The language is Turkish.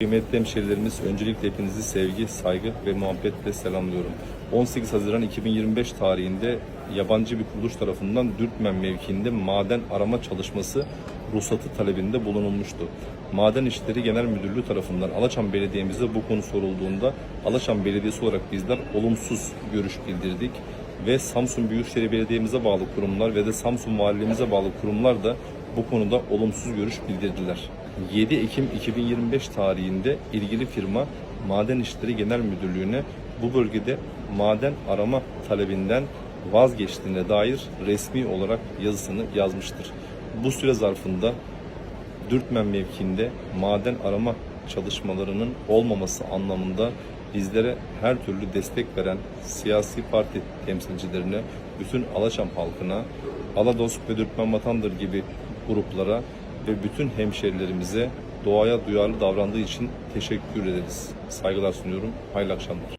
Kıymetli hemşehrilerimiz, öncelikle hepinizi sevgi, saygı ve muhabbetle selamlıyorum. 18 Haziran 2025 tarihinde yabancı bir kuruluş tarafından Dürtmen mevkiinde maden arama çalışması ruhsatı talebinde bulunulmuştu. Maden İşleri Genel Müdürlüğü tarafından Alaçam Belediye'mize bu konu sorulduğunda Alaçam Belediyesi olarak bizler olumsuz görüş bildirdik ve Samsun Büyükşehir Belediye'mize bağlı kurumlar ve de Samsun Valiliğimize bağlı kurumlar da bu konuda olumsuz görüş bildirdiler. 7 Ekim 2025 tarihinde ilgili firma Maden İşleri Genel Müdürlüğü'ne bu bölgede maden arama talebinden vazgeçtiğine dair resmi olarak yazısını yazmıştır. Bu süre zarfında Dürtmen mevkiinde maden arama çalışmalarının olmaması anlamında bizlere her türlü destek veren siyasi parti temsilcilerine, bütün Alaşam halkına, Alados ve Dürtmen Vatandır gibi gruplara ve bütün hemşerilerimize doğaya duyarlı davrandığı için teşekkür ederiz. Saygılar sunuyorum. Hayırlı akşamlar.